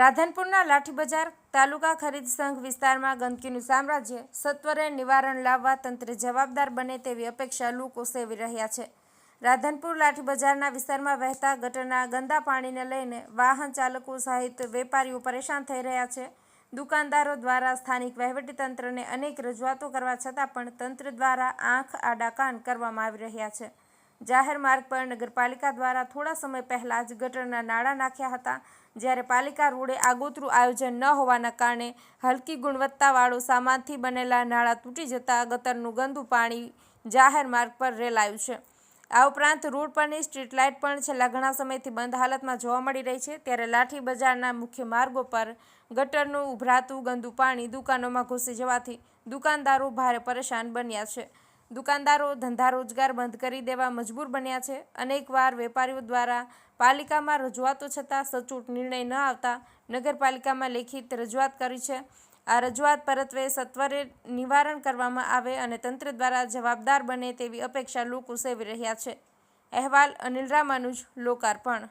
રાધનપુરના લાઠી બજાર તાલુકા ખરીદ સંઘ વિસ્તારમાં ગંદકીનું સામ્રાજ્ય સત્વરે નિવારણ લાવવા તંત્ર જવાબદાર બને તેવી અપેક્ષા લોકો સેવી રહ્યા છે. રાધનપુર લાઠી બજારના વિસ્તારમાં વહેતા ગટરના ગંદા પાણીને લઈને વાહન ચાલકો સહિત વેપારીઓ પરેશાન થઈ રહ્યા છે. દુકાનદારો દ્વારા સ્થાનિક વહીવટીતંત્રને અનેક રજૂઆતો કરવા છતાં પણ તંત્ર દ્વારા આંખ આડા કાન કરવામાં આવી રહ્યા છે. જાહેર માર્ગ પર નગરપાલિકા દ્વારા થોડા સમય પહેલા જ ગટરના નાણાં નાખ્યા હતા. જ્યારે પાલિકા રોડે આગોતરું આયોજન ન હોવાના કારણે હલકી ગુણવત્તાવાળો સામાનથી બનેલા નાળા તૂટી જતા ગટરનું ગંદુ પાણી જાહેર માર્ગ પર રેલાયું છે. આ ઉપરાંત રોડ પરની સ્ટ્રીટ લાઇટ પણ છેલ્લા ઘણા સમયથી બંધ હાલતમાં જોવા મળી રહી છે. ત્યારે લાઠી બજારના મુખ્ય માર્ગો પર ગટરનું ઉભરાતું ગંદુ પાણી દુકાનોમાં ઘૂસી જવાથી દુકાનદારો ભારે પરેશાન બન્યા છે. દુકાનદારો ધંધા રોજગાર બંધ કરી દેવા મજબૂર બન્યા છે. અનેકવાર વેપારીઓ દ્વારા પાલિકામાં રજૂઆતો છતાં સચોટ નિર્ણય ન આવતા નગરપાલિકામાં લેખિત રજૂઆત કરી છે. આ રજૂઆત પરત્વે સત્વરે નિવારણ કરવામાં આવે અને તંત્ર દ્વારા જવાબદાર બને તેવી અપેક્ષા લોકો સેવી રહ્યા છે. અહેવાલ અનિલ રામાનુજ, લોકાર્પણ.